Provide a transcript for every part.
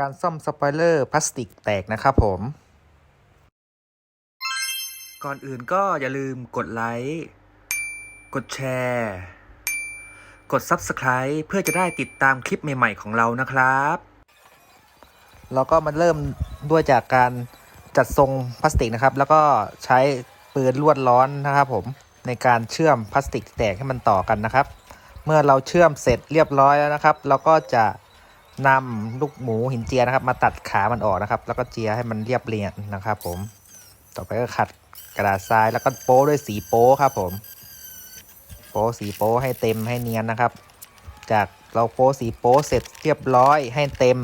การซ่อมสปอยเลอร์พลาสติกแตกนะครับผม ก่อนอื่นก็อย่าลืมกดไลค์กดแชร์ กด Subscribe เพื่อจะได้ติดตามคลิปใหม่ ๆ ของเรานะครับเราก็มาเริ่มด้วยจากการจัดทรงพลาสติกนะครับ แล้วก็ใช้ปืนลวดร้อนนะครับผมในการเชื่อมพลาสติกแตกให้มันต่อกันนะครับ เมื่อเราเชื่อมเสร็จเรียบร้อยแล้วนะครับ เราก็จะ นำลูกหมูหินเจียนะครับ มาตัดขามันออกนะครับ แล้วก็เจียให้มันเรียบเรียงนะครับ ผม ต่อไปก็ขัดกระดาษทรายแล้วก็โป้ด้วยสีโป้ครับ ผม โป้สีโป้ให้เต็มให้เนียนนะครับ จากเราโป้สีโป้เสร็จเรียบร้อยให้เต็ม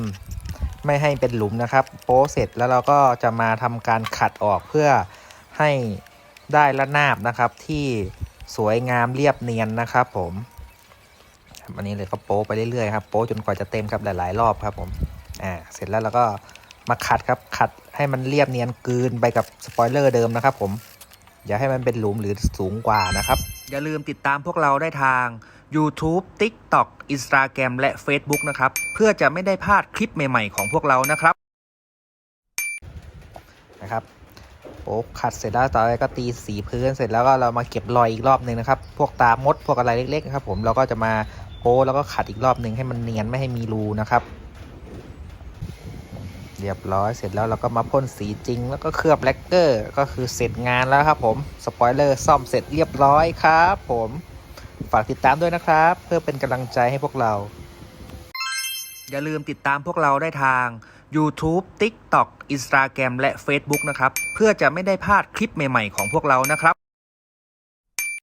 ไม่ให้เป็นหลุมนะครับ โป้เสร็จแล้วเราก็จะมาทำการขัดออกเพื่อให้ได้ระนาบนะครับที่สวยงามเรียบเนียนนะครับ ผม อันนี้เลยก็โป้ไปเรื่อยๆครับโป้จนกว่าจะเต็มครับหลายๆรอบครับผมอ่าเสร็จแล้วเราก็มาขัดครับขัดให้มันเรียบเนียนกลืนไปกับสปอยเลอร์เดิมนะครับผมอย่าให้มันเป็นหลุมหรือสูงกว่านะครับ อย่าลืมติดตามพวกเราได้ทาง YouTube TikTok Instagram และ Facebook นะครับ เพื่อจะไม่ได้พลาดคลิปใหม่ ๆ ของพวกเรานะครับนะครับโอ้ขัดเสร็จแล้วต่อไปก็ตีสีพื้นเสร็จแล้วก็เรามาเก็บรอยอีกรอบหนึ่งนะครับ พวกตามดพวกอะไรเล็กๆนะครับผมเราก็จะมา โป้แล้วก็ขัดอีกรอบหนึ่งให้มันเนียนไม่ให้มีรูนะครับ เรียบร้อยเสร็จแล้วเราก็มาพ่นสีจริง แล้วก็เคลือบแลกเกอร์ก็คือเสร็จงานแล้วครับผมสปอยเลอร์ซ่อมเสร็จเรียบร้อยครับผมฝากติดตามด้วยนะครับ เพื่อเป็นกำลังใจให้พวกเรา อย่าลืมติดตามพวกเราได้ทาง YouTube TikTok Instagram และ Facebook นะครับ เพื่อจะไม่ได้พลาดคลิปใหม่ ๆ ของพวกเรานะครับ